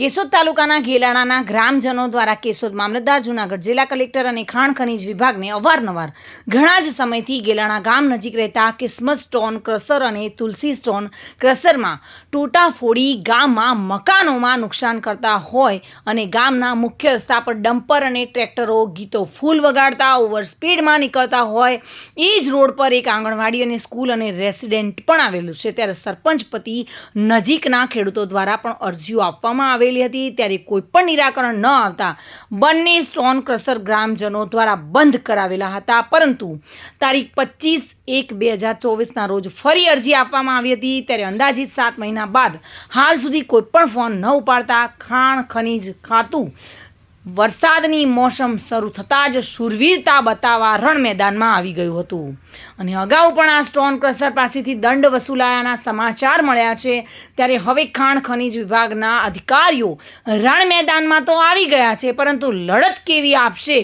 કેશોદ તાલુકાના ગેલાણાના ગ્રામજનો દ્વારા કેશોદ મામલતદાર, જૂનાગઢ જિલ્લા કલેક્ટર અને ખાણ ખનીજ વિભાગને અવારનવાર ઘણા જ સમયથી ગેલાણા ગામ નજીક રહેતા કિસ્મત સ્ટોન, ક્રસર અને તુલસી સ્ટોન ક્રસરમાં તૂટાફોડી ગામમાં મકાનોમાં નુકસાન કરતા હોય અને ગામના મુખ્ય રસ્તા પર ડમ્પર અને ટ્રેક્ટરો ગીતો ફૂલ વગાડતા, ઓવર સ્પીડમાં નીકળતા હોય, એ જ રોડ પર એક આંગણવાડી અને સ્કૂલ અને રેસિડેન્ટ પણ આવેલું છે. ત્યારે સરપંચ પતિ નજીકના ખેડૂતો દ્વારા પણ અરજીઓ આપવામાં આવેલી હતી ત્યારે કોઈ પણ નિરાકરણ ન આવતા બંને સ્ટોન ક્રસર ગ્રામજનો દ્વારા બંધ કરાવેલા હતા. પરંતુ તારીખ પચીસ એક બે હજાર ચોવીસના રોજ ફરી અરજી આપવામાં આવી હતી. ત્યારે અંદાજિત સાત મહિના બાદ હાલ સુધી કોઈ પણ ફોન ન ઉપાડતા ખાણ, ખનીજ, ખાતું વરસાદની મોસમ શરૂ થતાં જ શૂરવીરતા બતાવવા રણ મેદાનમાં આવી ગયું હતું. અને અગાઉ પણ આ સ્ટોન ક્રશર પાસેથી દંડ વસૂલાયાના સમાચાર મળ્યા છે. ત્યારે હવે ખાણ ખનીજ વિભાગના અધિકારીઓ રણ મેદાનમાં તો આવી ગયા છે, પરંતુ લડત કેવી આપશે?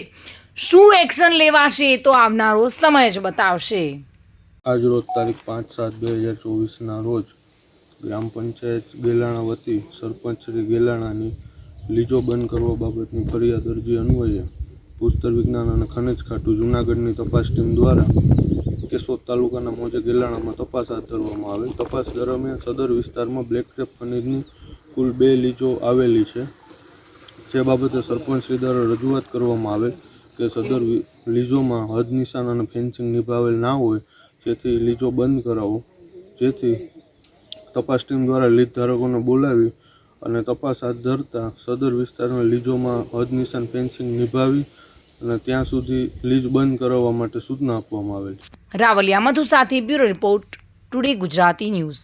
શું એક્શન લેવાશે તો આવનારો સમય જ બતાવશે. આજ રોજ તારીખ પાંચ સાત બે હજાર ચોવીસના રોજ ગ્રામ પંચાયત ગેલાણા વતી સરપંચ શ્રી ગેલાણાની લીજો બંધ કરવા બાબતની ફરિયાદ અરજી અન્વયે ભૂસ્તર વિજ્ઞાન અને ખનિજ ખાતું જૂનાગઢની તપાસ ટીમ દ્વારા કેશોદ તાલુકાના મોજે ગેલાણામાં તપાસ હાથ ધરવામાં આવેલ. તપાસ દરમિયાન સદર વિસ્તારમાં બ્લેક ટેપ ખનિજની કુલ બે લીજો આવેલી છે. જે બાબતે સરપંચ શ્રી દ્વારા રજૂઆત કરવામાં આવેલ કે સદર લીજોમાં હદ નિશાન અને ફેન્સિંગ નિભાવેલ ના હોય જેથી લીજો બંધ કરાવો. જેથી તપાસ ટીમ દ્વારા લીજ ધારકોને બોલાવી અને તપાસ હાથ ધરતા સદર વિસ્તારમાં લીજોમાં હદ નિશાન ફેન્સિંગ નિભાવી અને ત્યાં સુધી લીજ બંધ કરાવવા માટે સૂચના આપવામાં આવેલ રાવલિયા મધુ સાથે bureau report today Gujarati news.